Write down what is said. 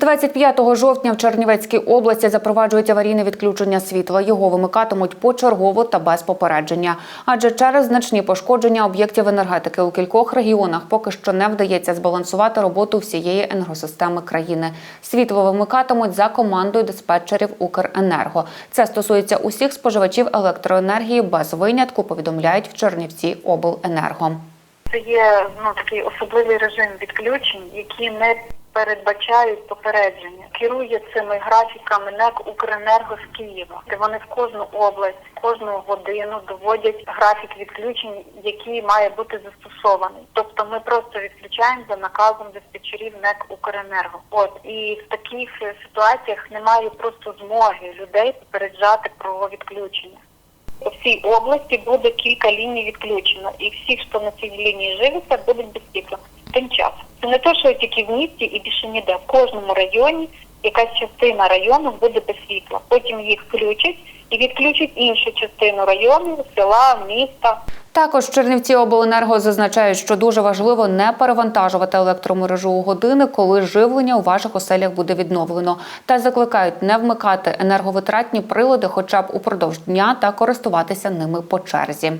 З 25 жовтня в Чернівецькій області запроваджують аварійне відключення світла. Його вимикатимуть почергово та без попередження. Адже через значні пошкодження об'єктів енергетики у кількох регіонах поки що не вдається збалансувати роботу всієї енергосистеми країни. Світло вимикатимуть за командою диспетчерів Укренерго. Це стосується усіх споживачів електроенергії без винятку. Повідомляють в Чернівці обленерго. Це є ну такий особливий режим відключень, які не передбачають попередження. Керує цими графіками НЕК Укренерго з Києва, де вони в кожну область, кожну годину доводять графік відключень, який має бути застосований. Тобто ми просто відключаємо за наказом диспетчерів НЕК Укренерго. От і в таких е, ситуаціях немає просто змоги людей попереджати про відключення. По всій області буде кілька ліній відключено, і всі, хто на цій лінії живеться, будуть без світла. Тим часом це не те, що тільки в місті і більше ніде. В кожному районі якась частина району буде без світла. Потім їх включать і відключать іншу частину району, села, міста. Також Чернівці обленерго зазначають, що дуже важливо не перевантажувати електромережу у години, коли живлення у ваших оселях буде відновлено, та закликають не вмикати енерговитратні прилади, хоча б упродовж дня, та користуватися ними по черзі.